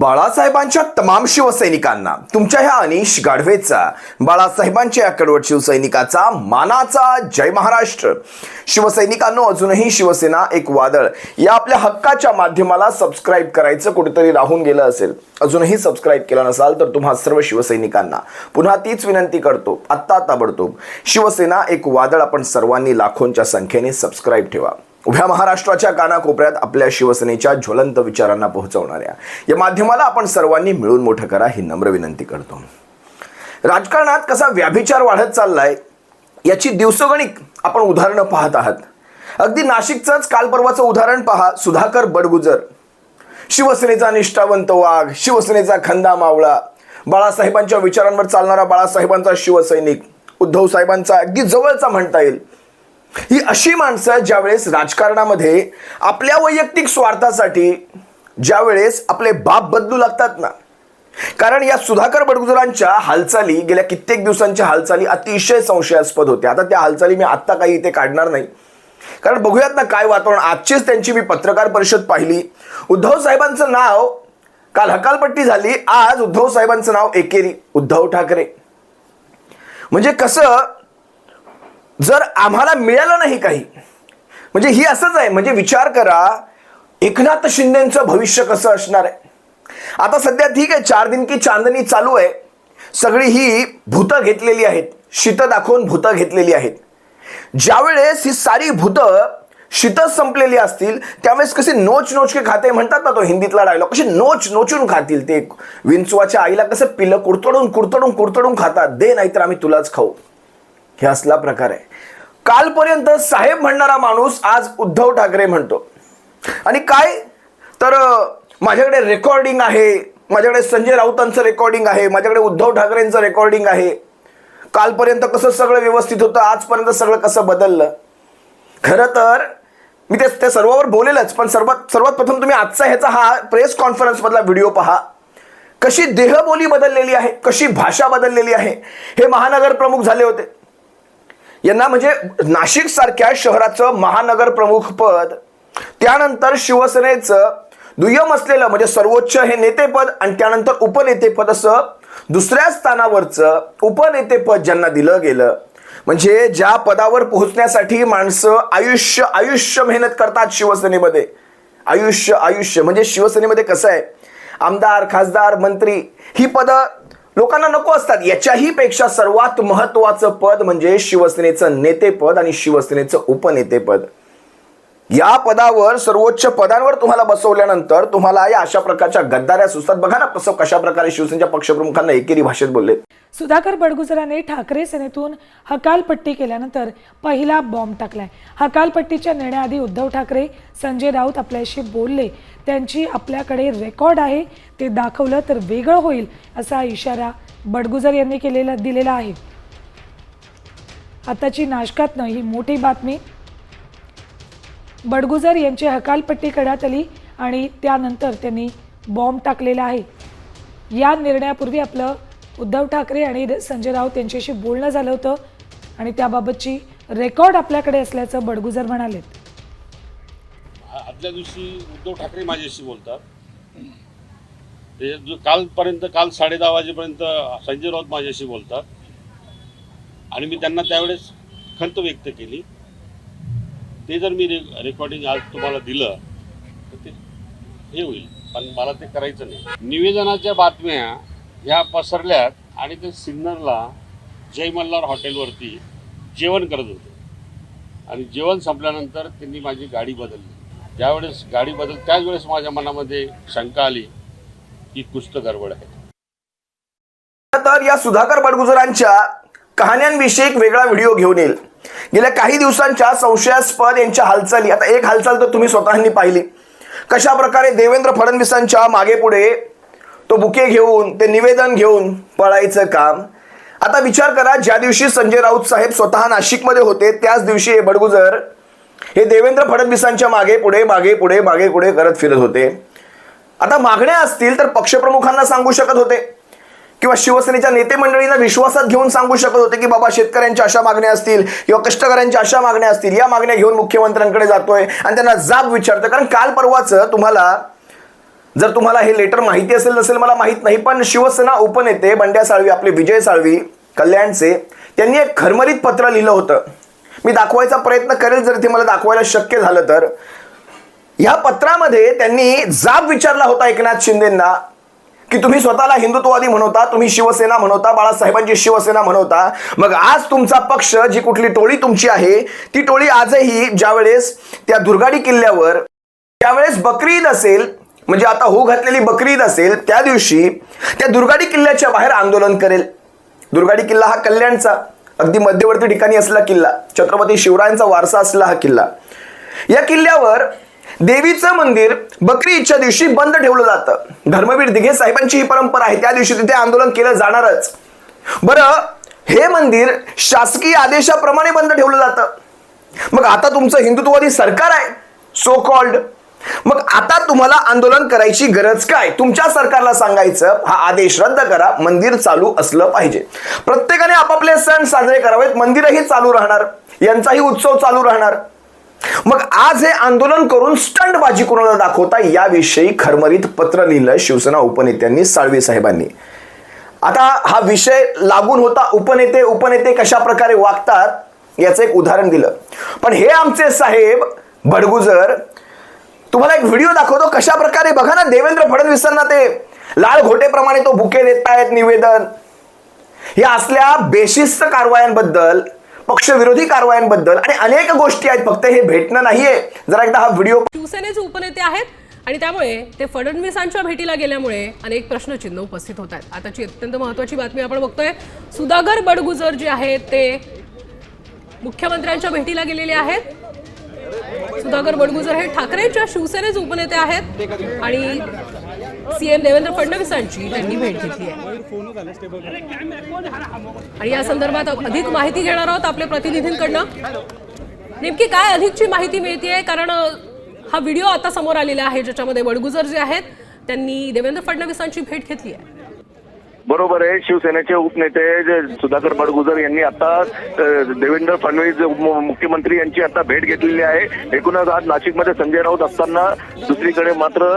बाळासाहेबांच्या तमाम शिवसैनिकांना तुमच्या ह्या अनिश गाढवेचा बाळासाहेबांच्या या कडवट शिवसैनिकाचा मानाचा जय महाराष्ट्र. शिवसैनिकांनो अजूनही शिवसेना एक वादळ. या आपल्या हक्काच्या माध्यमाला सबस्क्राईब करायचं कुठेतरी राहून गेलं असेल. अजूनही सबस्क्राईब केलं नसाल तर तुम्हा सर्व शिवसैनिकांना पुन्हा तीच विनंती करतो. आत्ता ताबडतोब शिवसेना एक वादळ आपण सर्वांनी लाखोंच्या संख्येने सबस्क्राईब ठेवा. उभ्या महाराष्ट्राच्या कानाकोपऱ्यात आपल्या शिवसेनेच्या ज्वलंत विचारांना पोहोचवणाऱ्या. या माध्यमाला आपण सर्वांनी मिळून मोठं करा ही नम्र विनंती करतो. राजकारणात कसा व्याभिचार वाढत चाललाय याची दिवसगणिक आपण उदाहरणं पाहत आहात. अगदी नाशिकचंच काल परवाचं उदाहरण पहा सुधाकर बडगुजर. शिवसेनेचा निष्ठावंत वाघ शिवसेनेचा खंदा मावळा बाळासाहेबांच्या विचारांवर चालणारा बाळासाहेबांचा शिवसैनिक उद्धव साहेबांचा अगदी जवळचा म्हणता येईल. ही अशी माणसं ज्यावेळेस राजकारणामध्ये आपल्या वैयक्तिक स्वार्थासाठी ज्यावेळेस आपले बाप बदलू लागतात ना. कारण या सुधाकर बडगुजरांच्या हालचाली गेल्या कित्येक दिवसांच्या हालचाली अतिशय संशयास्पद होत्या. आता त्या हालचाली मी आत्ता काही इथे काढणार नाही. कारण बघूयात ना काय वातावरण. आजचीच त्यांची मी पत्रकार परिषद पाहिली. उद्धव साहेबांचं नाव काल हकालपट्टी झाली. आज उद्धव साहेबांचं नाव एकेरी. उद्धव ठाकरे. म्हणजे कसं जर आम्हाला मिळालं नाही काही म्हणजे ही असंच आहे म्हणजे विचार करा एकनाथ शिंदेचं भविष्य कसं असणार आहे? आता सध्या ठीक आहे चार दिन की चांदणी चालू आहे. सगळी ही भूतं घेतलेली आहेत शीत दाखवून भूतं घेतलेली आहेत. ज्यावेळेस ही सारी भूतं शीतच संपलेली असतील त्यावेळेस कसे नोच नोचके खाते म्हणतात ना तो हिंदीतला डायलॉग कसे नोच नोचून खातील ते. विंचवाच्या आईला कसं पिलं कुरतडून कुरतडून कुरतडून खातात दे नाहीतर आम्ही तुलाच खाऊ. हे असला प्रकार आहे. कालपर्यंत साहेब म्हणणारा माणूस आज उद्धव ठाकरे म्हणतो. आणि काय? तर माझ्याकडे रेकॉर्डिंग आहे. माझ्याकडे संजय राऊतांचं रेकॉर्डिंग आहे. माझ्याकडे उद्धव ठाकरेंचं रेकॉर्डिंग आहे. कालपर्यंत कसं सगळं व्यवस्थित होतं आजपर्यंत सगळं कसं बदललं? खरं तर मी ते ते सर्वावर बोलेलच पण सर्वात सर्वात प्रथम तुम्ही आजचा ह्याचा हा प्रेस कॉन्फरन्समधला व्हिडिओ पहा. कशी देहबोली बदललेली आहे कशी भाषा बदललेली आहे. हे महानगर प्रमुख झाले होते. यांना म्हणजे नाशिक सारख्या शहराचं महानगर प्रमुख पद त्यानंतर शिवसेनेचं दुय्यम असलेलं म्हणजे सर्वोच्च हे नेतेपद आणि त्यानंतर उपनेतेपद असं दुसऱ्या स्थानावरचं उपनेतेपद ज्यांना दिलं गेलं. म्हणजे ज्या पदावर पोहोचण्यासाठी माणसं आयुष्य आयुष्य मेहनत करतात शिवसेनेमध्ये. आयुष्य आयुष्य. म्हणजे शिवसेनेमध्ये कसं आहे? आमदार खासदार मंत्री ही पदं लोकांना नको असतात. याच्याही पेक्षा सर्वात महत्वाचं पद म्हणजे शिवसेनेचं नेतेपद आणि शिवसेनेचं उपनेतेपद. या पदावर सर्वोच्च पदांवर तुम्हाला बसवल्यानंतर तुम्हाला या अशा प्रकारच्या गद्दाऱ्या सुचतात. बघा ना कसं कशा प्रकारे शिवसेनेच्या पक्षप्रमुखांना एकेरी भाषेत बोलले. सुधाकर बडगुजराने ठाकरे सेनेतून हकालपट्टी केल्यानंतर पहिला बॉम्ब टाकलाय. हकालपट्टीच्या निर्णयाआधी उद्धव ठाकरे संजय राऊत आपल्याशी बोलले. त्यांची आपल्याकडे रेकॉर्ड आहे. ते दाखवलं तर वेगळं होईल असा इशारा बडगुजर यांनी केलेला दिलेला आहे. आताची नाशकातनं ही मोठी बातमी बडगुजर यांची हकालपट्टी करण्यात आली आणि त्यानंतर त्यांनी बॉम्ब टाकलेला आहे. या निर्णयापूर्वी आपलं उद्धव ठाकरे आणि संजय राऊत यांच्याशी बोलणं झालं होतं आणि त्याबाबतची रेकॉर्ड आपल्याकडे असल्याचं बडगुजर म्हणाले आदल्या दिवशी उद्धव ठाकरे माझ्याशी बोलतात. कालपर्यंत काल साडे दहा वाजेपर्यंत संजय राऊत माझ्याशी बोलतात. आणि मी त्यांना त्यावेळेस खंत व्यक्त केली. ते जर मी रेकॉर्डिंग आज तुम्हाला दिलं तर ते हे होईल. पण मला ते करायचं नाही. निवेदनाच्या बातम्या ह्या पसरल्यात आणि ते सिन्नरला जय मल्हार हॉटेलवरती जेवण करत होते. आणि जेवण संपल्यानंतर त्यांनी माझी गाडी बदलली. ज्यावेळेस गाडी बदल त्याच वेळेस माझ्या मनामध्ये शंका आली की कुस्त गडबड आहे. तर या सुधाकर बडगुजरांच्या कहाण्यांविषयी एक वेगळा व्हिडिओ घेऊन येईल. गेल्या काही दिवसांच्या संशयास्पद यांच्या हालचाली. आता एक हालचाल तर तुम्ही स्वतःनी पाहिली. कशा प्रकारे देवेंद्र फडणवीसांच्या मागे पुढे तो बुके घेऊन ते निवेदन घेऊन पळायचं काम. आता विचार करा ज्या दिवशी संजय राऊत साहेब स्वतः नाशिकमध्ये होते त्याच दिवशी हे बडगुजर हे देवेंद्र फडणवीसांच्या मागे पुढे मागे पुढे मागे पुढे करत फिरत होते. आता मागण्या असतील तर पक्षप्रमुखांना सांगू शकत होते. किंवा शिवसेनेच्या नेते मंडळींना विश्वासात घेऊन सांगू शकत होते की बाबा शेतकऱ्यांच्या अशा मागण्या असतील किंवा कष्टकऱ्यांच्या अशा मागण्या असतील या मागण्या घेऊन मुख्यमंत्र्यांकडे जातोय आणि त्यांना जाब विचारतोय. कारण काल परवाचं तुम्हाला जर तुम्हाला हे लेटर माहिती असेल नसेल मला माहीत नाही पण शिवसेना उपनेते बंड्या साळवी आपले विजय साळवी कल्याणचे त्यांनी एक खरमरीत पत्र लिहिलं होतं. मी दाखवायचा प्रयत्न करेल जर ते मला दाखवायला शक्य झालं तर. या पत्रामध्ये त्यांनी जाब विचारला होता एकनाथ शिंदेंना. की तुम्ही स्वतःला हिंदुत्ववादी म्हणवता तुम्ही शिवसेना म्हणवता बाळासाहेबांची शिवसेना म्हणवता. मग आज तुमचा पक्ष जी कुठली टोळी तुमची आहे ती टोळी आजही ज्यावेळेस त्या दुर्गाडी किल्ल्यावर त्यावेळेस बकरी ईद असेल म्हणजे आता हो घातलेली बकरी ईद असेल त्या दिवशी त्या दुर्गाडी किल्ल्याच्या बाहेर आंदोलन करेल. दुर्गाडी किल्ला हा कल्याणचा अगदी मध्यवर्ती ठिकाणी असला किल्ला. छत्रपती शिवरायांचा वारसा असला हा किल्ला. या किल्ल्यावर देवीचं मंदिर बकरी ईदच्या दिवशी बंद ठेवलं जातं. धर्मवीर दिघे साहेबांची ही परंपरा आहे त्या दिवशी तिथे आंदोलन केलं जाणारच. बरं हे मंदिर शासकीय आदेशाप्रमाणे बंद ठेवलं जातं. मग आता तुमचं हिंदुत्ववादी सरकार आहे सो कॉल्ड मग आता तुम्हाला आंदोलन करायची गरज काय? तुमच्या सरकारला सांगायचं हा आदेश रद्द करा मंदिर चालू असलं पाहिजे. प्रत्येकाने आपापले सण साजरे करावेत मंदिरही चालू राहणार यांचाही उत्सव चालू राहणार. मग आज हे आंदोलन करून स्टंटबाजी कोणाला दाखवता याविषयी खरमरीत पत्र लिहिलं शिवसेना उपनेत्यांनी साळवे साहेबांनी. आता हा विषय लागून होता उपनेते उपनेते कशा प्रकारे वागतात याचं एक उदाहरण दिलं. पण हे आमचे साहेब बडगुजर तुम्हाला एक व्हिडिओ दाखवतो कशा प्रकारे बघा ना देवेंद्र फडणवीसांना ते लाल घोटेप्रमाणे तो बुके देत आहेत निवेदन. या असल्या बेशिस्त कारवायांबद्दल पक्षविरोधी कारवायांबद्दल आणि अनेक गोष्टी आहेत फक्त हे भेटणं नाहीये. जरा एकदा हा व्हिडिओ शिवसेनेचे उपनेते आहेत आणि त्यामुळे ते फडणवीसांच्या भेटीला गेल्यामुळे अनेक प्रश्नचिन्ह उपस्थित होत आहेत. आताची अत्यंत महत्वाची बातमी आपण बघतोय. सुधाकर बडगुजर जे आहेत ते मुख्यमंत्र्यांच्या भेटीला गेलेले आहेत. सुधाकर बडगुजर हे ठाकरेंच्या शिवसेनेचे उपनेते आहेत आणि सीएम देवेंद्र फडणवीसांची त्यांनी भेट घेतली आहे. आणि या संदर्भात अधिक माहिती घेणार आहोत आपल्या प्रतिनिधींकडनं. नेमकी काय अधिकची माहिती मिळतेय? कारण हा व्हिडिओ आता समोर आलेला आहे ज्याच्यामध्ये बडगुजर जे आहेत त्यांनी देवेंद्र फडणवीसांची भेट घेतली आहे. बरोबर आहे शिवसेनेचे उपनेते सुधाकर बडगुजर यांनी आता देवेंद्र फडणवीस मुख्यमंत्री यांची आता भेट घेतलेली आहे. एकूणच आज नाशिकमध्ये संजय राऊत असताना दुसरीकडे मात्र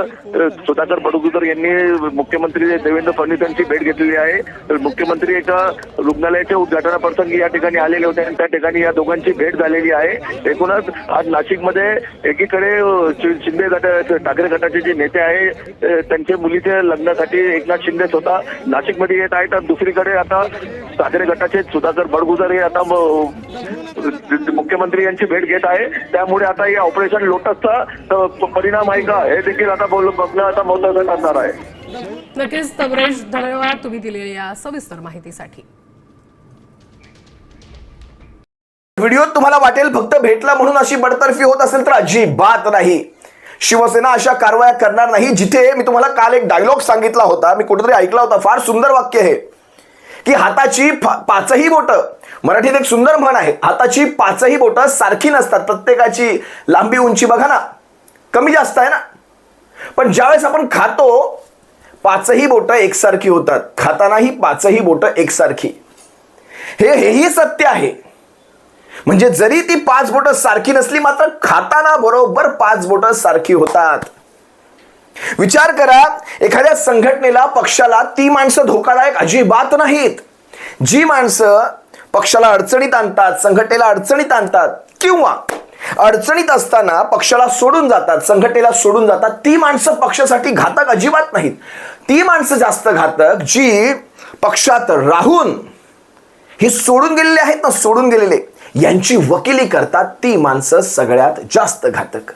सुधाकर बडगुजर यांनी मुख्यमंत्री देवेंद्र फडणवीस यांची भेट घेतलेली आहे. तर मुख्यमंत्री एका रुग्णालयाच्या उद्घाटनाप्रसंगी या ठिकाणी आलेले होते आणि त्या ठिकाणी या दोघांची भेट झालेली आहे. एकूणच आज नाशिकमध्ये एकीकडे शि- शिंदे गट ठाकरे गटाचे जे नेते आहे त्यांच्या मुलीच्या लग्नासाठी एकनाथ शिंदे स्वतः नाशिक नाशिकमध्ये येत आहेत दुसरीकडे आता ठाकरे गटाचे सुधाकर बडगुजर हे आता मुख्यमंत्री यांची भेट घेत आहे. त्यामुळे आता या ऑपरेशन लोटसचा परिणाम आहे का? हे देखील आता बोल बघणं आता महत्वाचं ठरणार आहे. नक्कीच तबरेश धन्यवाद तुम्ही दिलेल्या या सविस्तर माहितीसाठी. व्हिडिओ तुम्हाला वाटेल फक्त भेटला म्हणून अशी बडतर्फी होत असेल तर अजिबात नाही. शिवसेना अशा कारवाया करणार नाही जिथे मी तुम्हाला काल एक डायलॉग सांगितला होता मी कुठेतरी ऐकला होता फार सुंदर वाक्य आहे की हाताची पाचही बोट मराठीत एक सुंदर म्हण आहे हाताची पाचही बोट सारखी नसतात प्रत्येकाची लांबी उंची बघा ना कमी जास्त आहे ना पण ज्यावेळेस आपण खातो पाचही बोट एकसारखी होतात खातानाही पाचही बोट एकसारखी. हे हेही सत्य आहे. म्हणजे जरी ती पाच बोट सारखी नसली मात्र खाताना बरोबर पाच बोट सारखी होतात. विचार करा एखाद्या संघटनेला पक्षाला ती माणसं धोकादायक अजिबात नाहीत. जी माणसं पक्षाला अडचणीत आणतात संघटनेला अडचणीत आणतात किंवा अडचणीत असताना पक्षाला सोडून जातात संघटनेला सोडून जातात ती माणसं पक्षासाठी घातक अजिबात नाहीत. ती माणसं जास्त घातक जी पक्षात राहून हे सोडून गेलेले आहेत ना सोडून गेलेले. यांची वकिली करतात ती माणसं सगळ्यात जास्त घातक.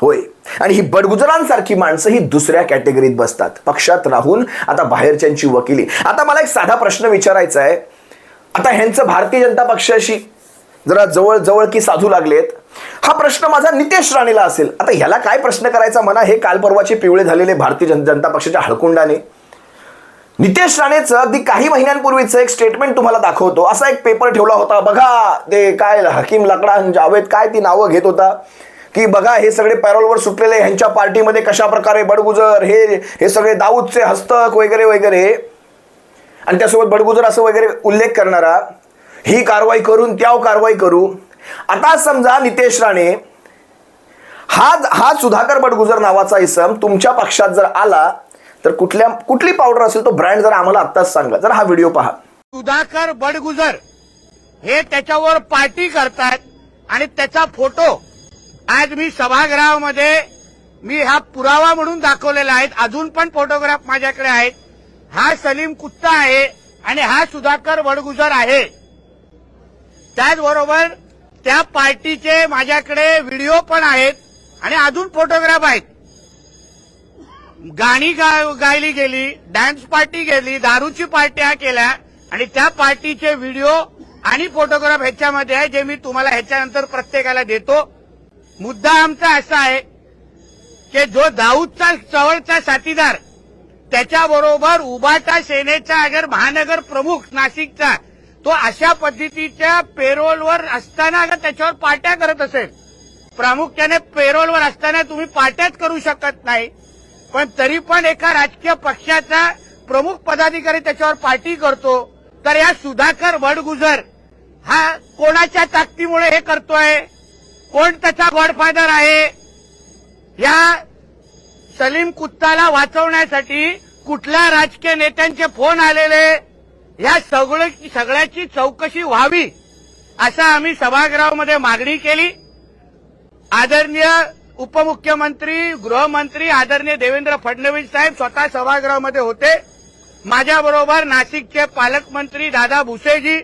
होय. आणि ही बडगुजरांसारखी माणसं ही दुसऱ्या कॅटेगरीत बसतात. पक्षात राहून आता बाहेरच्यांची वकिली. आता मला एक साधा प्रश्न विचारायचा आहे. आता ह्यांचं भारतीय जनता पक्षाशी जरा जवळ जवळ की साधू लागलेत. हा प्रश्न माझा नितेश राणेला असेल. आता ह्याला काय प्रश्न करायचा म्हणा? हे काल परवाचे पिवळे झालेले भारतीय जन- जनता पक्षाच्या हळकुंडाने. नितेश राणेचं अगदी काही महिन्यांपूर्वीचं एक स्टेटमेंट तुम्हाला दाखवतो. असा एक पेपर ठेवला होता. बघा ते काय हकीम लकडा जावेद काय ती नावं घेत होता. की बघा हे सगळे पॅरोलवर सुटलेले ह्यांच्या पार्टीमध्ये कशा प्रकारे बडगुजर हे हे सगळे दाऊदचे हस्तक वगैरे वगैरे. आणि त्यासोबत बडगुजर असं वगैरे उल्लेख करणारा ही कारवाई करून त्या कारवाई करू. आता समजा नितेश राणे हा हा सुधाकर बडगुजर नावाचा इसम तुमच्या पक्षात जर आला तर कुठल्या कुठली पावडर असेल तो ब्रँड जर आम्हाला आत्ताच सांगा. जर हा व्हिडिओ पहा. सुधाकर बडगुजर हे त्याच्यावर पार्टी करतात आणि त्याचा फोटो आज मी सभागृहामध्ये मी हा पुरावा म्हणून दाखवलेला आहे. अजून पण फोटोग्राफ माझ्याकडे आहेत. हा सलीम कुत्ता आहे आणि हा सुधाकर वडगुजर आहे. त्याचबरोबर त्या पार्टीचे माझ्याकडे व्हिडिओ पण आहेत आणि अजून फोटोग्राफ आहेत. गाणी गायली गेली डान्स पार्टी गेली दारूची पार्ट्या केल्या आणि त्या पार्टीचे व्हिडिओ आणि फोटोग्राफ ह्याच्यामध्ये आहे जे मी तुम्हाला ह्याच्यानंतर प्रत्येकाला देतो. मुद्दा आमचा असा आहे की जो दाऊदचा चवळचा साथीदार त्याच्याबरोबर उबाटा सेनेचा अगर महानगर प्रमुख नाशिकचा तो अशा पद्धतीच्या पेरोलवर असताना अगर त्याच्यावर पार्ट्या करत असेल प्रामुख्याने पेरोलवर असताना तुम्ही पार्ट्याच करू शकत नाही. पण तरी पण एका राजकीय पक्षाचा प्रमुख पदाधिकारी त्याच्यावर पार्टी करतो तर या सुधाकर वडगुजर हा कोणाच्या ताकदीमुळे हे करतोय? कोण त्याचा गॉडफादर आहे? या सलीम कुत्ताला वाचवण्यासाठी कुठल्या राजकीय नेत्यांचे फोन आलेले? या सगळं सगळ्याची चौकशी व्हावी असं आम्ही सभागृहामध्ये मागणी केली. आदरणीय उपमुख्यमंत्री गृहमंत्री आदरणीय देवेंद्र फडणवीस साहेब स्वतः सभागृहामध्ये होते. माझ्याबरोबर नाशिकचे पालकमंत्री दादा भुसेजी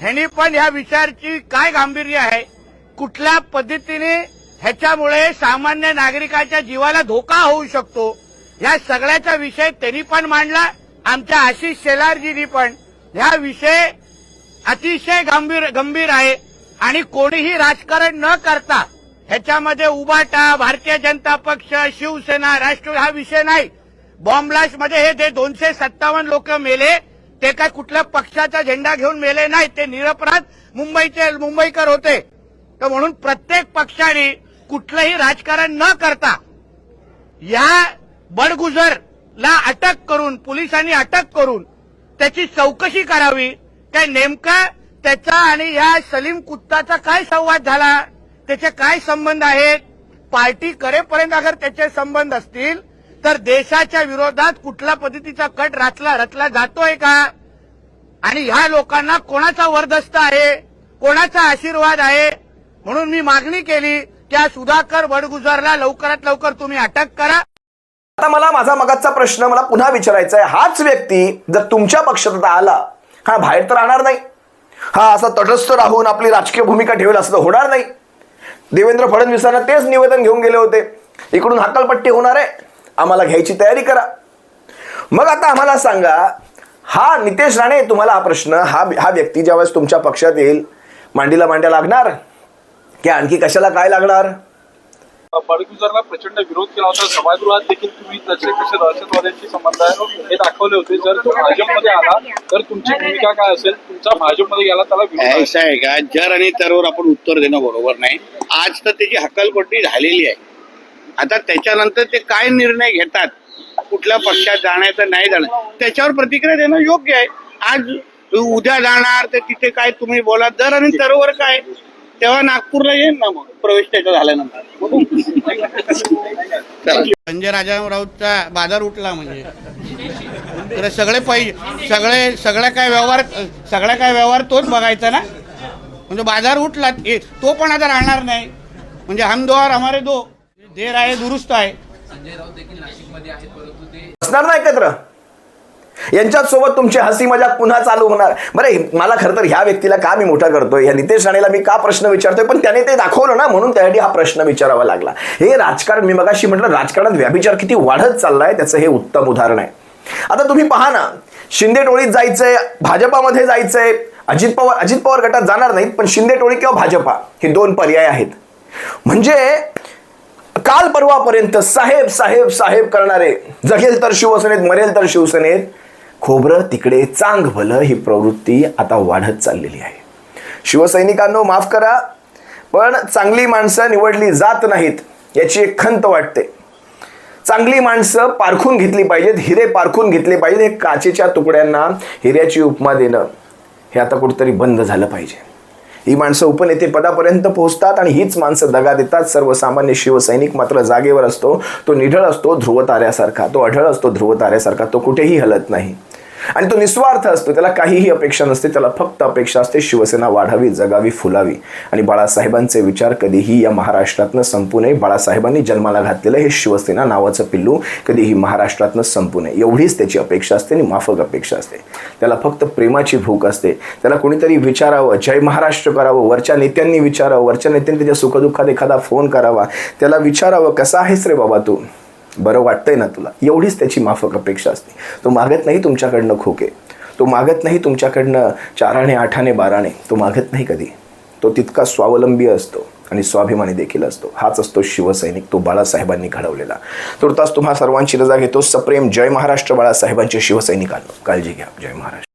ह्यांनी पण ह्या विषयाची काय गांभीर्य आहे? कुठल्या पद्धतीने ह्याच्यामुळे सामान्य नागरिकाच्या जीवाला धोका होऊ शकतो? या सगळ्याचा विषय त्यांनी पण मांडला आमच्या आशिष शेलारजीनी पण. ह्या विषय अतिशय गंभीर गंभीर आहे आणि कोणीही राजकारण न करता ह्याच्यामध्ये उबाटा भारतीय जनता पक्ष शिवसेना राष्ट्र हा विषय नाही. बॉम्बलास्टमध्ये हे जे दोनशे सत्तावन्न लोक मेले ते काय कुठल्या पक्षाचा झेंडा घेऊन मेले नाही ते निरपराध मुंबईचे मुंबईकर होते. तर म्हणून प्रत्येक पक्षाने कुठलंही राजकारण न करता या बडगुजरला अटक करून पोलिसांनी अटक करून त्याची चौकशी करावी. काय नेमका त्याचा आणि या सलीम कुत्ताचा काय संवाद झाला? त्याचे काय संबंध आहेत? पार्टी करेपर्यंत अगर त्याचे संबंध असतील तर देशाच्या विरोधात कुठल्या पद्धतीचा कट रचला रचला जातोय का? आणि ह्या लोकांना कोणाचा वरदस्त आहे? कोणाचा आशीर्वाद आहे? म्हणून मी मागणी केली त्या सुधाकर वडगुजारला लवकरात लवकर तुम्ही अटक करा. आता मला माझा मगाचा प्रश्न मला पुन्हा विचारायचा आहे. हाच व्यक्ती जर तुमच्या पक्षात आला हा बाहेर तर राहणार नाही. हा असा तटस्थ राहून आपली राजकीय भूमिका ठेवेल असं होणार नाही. देवेंद्र फडणवीसांना तेच निवेदन घेऊन गेले होते. इकडून हकालपट्टी होणार आहे. आम्हाला घ्यायची तयारी करा. मग आता आम्हाला सांगा हा नितेश राणे तुम्हाला हा प्रश्न हा हा व्यक्ती ज्यावेळेस तुमच्या पक्षात येईल मांडीला मांड्या लागणार? की आणखी कशाला काय लागणार? बडगुजरला प्रचंड विरोध केला होता. सभागृहात देखील तुम्ही त्याचे कसे दहशतवाद्यांशी संबंध आहे हे दाखवले होते. जर तो भाजपमध्ये आला तर तुमची भूमिका काय असेल? तुमचा भाजपमध्ये गेला त्याला आहे. का? जर आणि त्यावर आपण उत्तर देणं बरोबर नाही. आज तर त्याची हकालपट्टी झालेली आहे. आता त्याच्यानंतर ते काय निर्णय घेतात? कुठल्या पक्षात जाण्याचं नाही जाणं त्याच्यावर प्रतिक्रिया देणं योग्य आहे. आज उद्या जाणार तर तिथे काय तुम्ही बोला? जर आणि तरवर काय? तेव्हा नागपूरला येईन ना मग. प्रवेश त्याचा झाल्यानंतर. संजय राजाराऊचा बाजार उठला म्हणजे. सगळे पैसे सगळे सगळ्या काय व्यवहार सगळ्या काय व्यवहार तोच बघायचा ना? म्हणजे बाजार उठला तो पण आता राहणार नाही. म्हणजे हम दो और हमारे दो. देर आहे दुरुस्त आहे. असणार ना एकत्र? यांच्याच सोबत तुमची हसी मजाक पुन्हा चालू होणार. बरं मला खरं तर ह्या व्यक्तीला का मी मोठा करतोय? या नितेश राणेला मी का प्रश्न विचारतोय? पण त्याने ते दाखवलं ना म्हणून त्यासाठी हा प्रश्न विचारावा लागला. हे राजकारण मी मगाशी म्हटलं राजकारणात व्याभिचार किती वाढत चाललाय त्याचं हे उत्तम उदाहरण आहे. आता तुम्ही पहा ना शिंदे टोळीत जायचंय भाजपामध्ये जायचंय. अजित पवार अजित पवार गटात जाणार नाहीत पण शिंदे टोळी किंवा भाजपा हे दोन पर्याय आहेत. म्हणजे काल परवापर्यंत साहेब साहेब साहेब करणारे जगेल तर शिवसेनेत मरेल तर शिवसेनेत खोबरं तिकडे चांग भलं ही प्रवृत्ती आता वाढत चाललेली आहे. शिवसैनिकांनो माफ करा पण चांगली माणसं निवडली जात नाहीत याची एक खंत वाटते. चांगली माणसं पारखून घेतली पाहिजेत हिरे पारखून घेतले पाहिजेत हे काचेच्या तुकड्यांना हिऱ्याची उपमा देणं हे आता कुठेतरी बंद झालं पाहिजे. ही माणसं उपनेते पदापर्यंत पोहोचतात आणि हीच माणसं दगा देतात. सर्वसामान्य शिवसैनिक मात्र जागेवर असतो तो निढळ असतो ध्रुव ताऱ्यासारखा तो अढळ असतो ध्रुव ताऱ्यासारखा तो कुठेही हलत नाही. आणि तो निस्वार्थ असतो. त्याला काहीही अपेक्षा नसते. त्याला फक्त अपेक्षा असते. शिवसेना वाढावी जगावी फुलावी. आणि बाळासाहेबांचे विचार कधीही या महाराष्ट्रातनं संपू नये. बाळासाहेबांनी जन्माला घातलेलं हे शिवसेना नावाचं पिल्लू कधीही महाराष्ट्रातनं संपू नये. एवढीच त्याची अपेक्षा असते आणि माफक अपेक्षा असते. त्याला फक्त प्रेमाची भूक असते. त्याला कोणीतरी विचारावं जय महाराष्ट्र करावं वरच्या नेत्यांनी विचारावं वरच्या नेत्यांनी त्याच्या सुखदुःखात एखादा फोन करावा. त्याला विचारावं कसा आहेस रे बाबा तू? बरं वाटतंय ना तुला? एवढीच त्याची माफक अपेक्षा असते. तो मागत नाही तुमच्याकडनं खोके. तो मागत नाही तुमच्याकडनं चाराने आठाने बाराने. तो मागत नाही कधी. तो तितका स्वावलंबी असतो आणि स्वाभिमानी देखील असतो. हाच असतो शिवसैनिक. तो बाळासाहेबांनी घडवलेला. तुर्तास तुम्हा सर्वांची रजा घेतो. सप्रेम जय महाराष्ट्र बाळासाहेबांचे शिवसैनिकांना. काळजी घ्या. जय महाराष्ट्र.